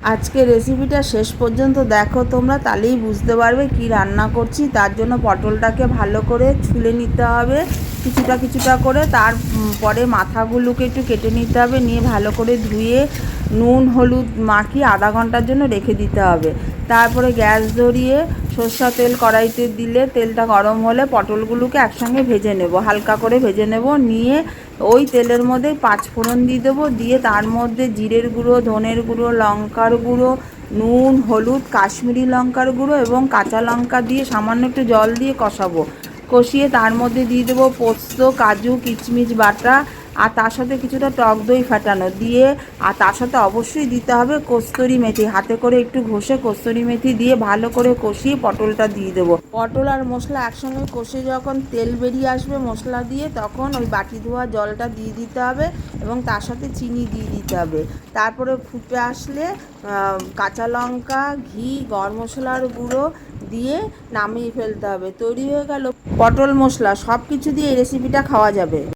আজকে রেসিপিটা শেষ পর্যন্ত দেখো তোমরা, তাহলেই বুঝতে পারবে কি রান্না করছি। তার জন্য পটলটাকে ভালো করে ছুলে নিতে হবে, কিছুটা কিছুটা করে। তার পরে মাথাগুলোকে একটু কেটে নিতে হবে, নিয়ে ভালো করে ধুয়ে নুন, হলুদ মাখিয়ে আধা ঘণ্টার জন্য রেখে দিতে হবে। তারপরে গ্যাস ধরিয়ে সর্ষা তেল কড়াইতে দিলে তেলটা গরম হলে পটলগুলোকে একসঙ্গে ভেজে নেব। হালকা করে ভেজে নেব। নিয়ে ওই তেলের মধ্যে পাঁচ ফোড়ন দিয়ে দেবো। দিয়ে তার মধ্যে জিরের গুঁড়ো, ধনের গুঁড়ো, লঙ্কার গুঁড়ো, নুন, হলুদ, কাশ্মীরি লঙ্কার গুঁড়ো এবং কাঁচা লঙ্কা দিয়ে সামান্য একটু জল দিয়ে কষাবো। কষিয়ে তার মধ্যে দিয়ে দেবো পোস্ত, কাজু, কিচমিচ, বাটা আর তার সাথে কিছুটা টক দই ফাটানো। দিয়ে, আর তার সাথে অবশ্যই দিতে হবে কস্তুরি মেথি। হাতে করে একটু ঘষে কস্তুরি মেথি দিয়ে ভালো করে কষিয়ে পটলটা দিয়ে দেবো। পটল আর মশলা একসঙ্গে কষে যখন তেল বেরিয়ে আসবে মশলা দিয়ে, তখন ওই বাটি ধোয়া জলটা দিয়ে দিতে হবে এবং তার সাথে চিনি দিয়ে দিতে হবে। তারপরে ফুটে আসলে কাঁচা লঙ্কা, ঘি, গরম মশলার গুঁড়ো দিয়ে নামিয়ে ফেলতে হবে। তৈরি হয়ে গেল পটল মশলা। সব কিছু দিয়ে এই রেসিপিটা খাওয়া যাবে।